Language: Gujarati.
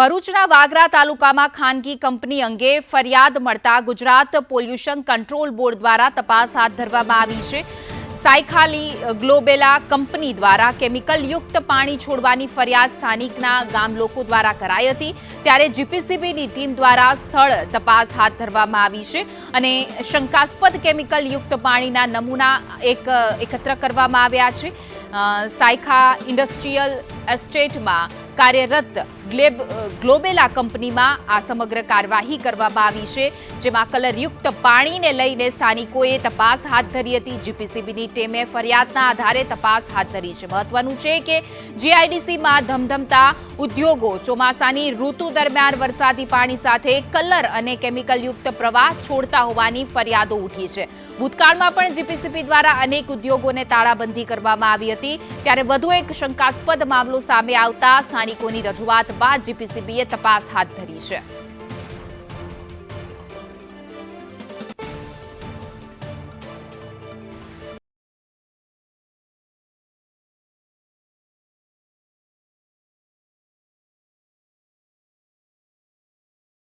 ભરૂચના વાગરા તાલુકામાં ખાનગી કંપની અંગે ફરિયાદ મળતા ગુજરાત પોલ્યુશન કંટ્રોલ બોર્ડ દ્વારા તપાસ હાથ ધરવામાં આવી છે. સાયખાલી ગ્લોબેલા કંપની દ્વારા કેમિકલયુક્ત પાણી છોડવાની ફરિયાદ સ્થાનિકના ગામ લોકો દ્વારા કરાઈ હતી. ત્યારે જીપીસીબીની ટીમ દ્વારા સ્થળ તપાસ હાથ ધરવામાં આવી છે અને શંકાસ્પદ કેમિકલયુક્ત પાણીના નમૂના એક, એકત્ર કરવામાં આવ્યા છે. સાયખા ઇન્ડસ્ટ્રીયલ એસ્ટેટમાં કાર્યરત ગ્લેબ, ગ્લોબેલા કંપનીમાં આ સમગ્ર કાર્યવાહી કરવામાં આવી છે, જેમાં કલરયુક્ત પાણીને લઈને સ્થાનિકોએ તપાસ હાથ ધરી હતી. જીપીસીબીની ટીમે ફરિયાદના આધારે તપાસ હાથ ધરી છે. મહત્વનું છે કે જીઆઈડીસીમાં ધમધમતા ઉદ્યોગો, ચોમાસાની ઋતુ દરમિયાન વરસાદી પાણી સાથે કલર અને કેમિકલયુક્ત પ્રવાહ છોડતા હોવાની ફરિયાદો ઉઠી છે. ભૂતકાળમાં પણ જીપીસીબી દ્વારા અનેક ઉદ્યોગોને તાળાબંધી કરવામાં આવી હતી. ત્યારે વધુ એક શંકાસ્પદ મામલો સામે આવતા સ્થાનિકોની રજૂઆત બાદ જીપીસીબીએ તપાસ હાથ ધરી છે.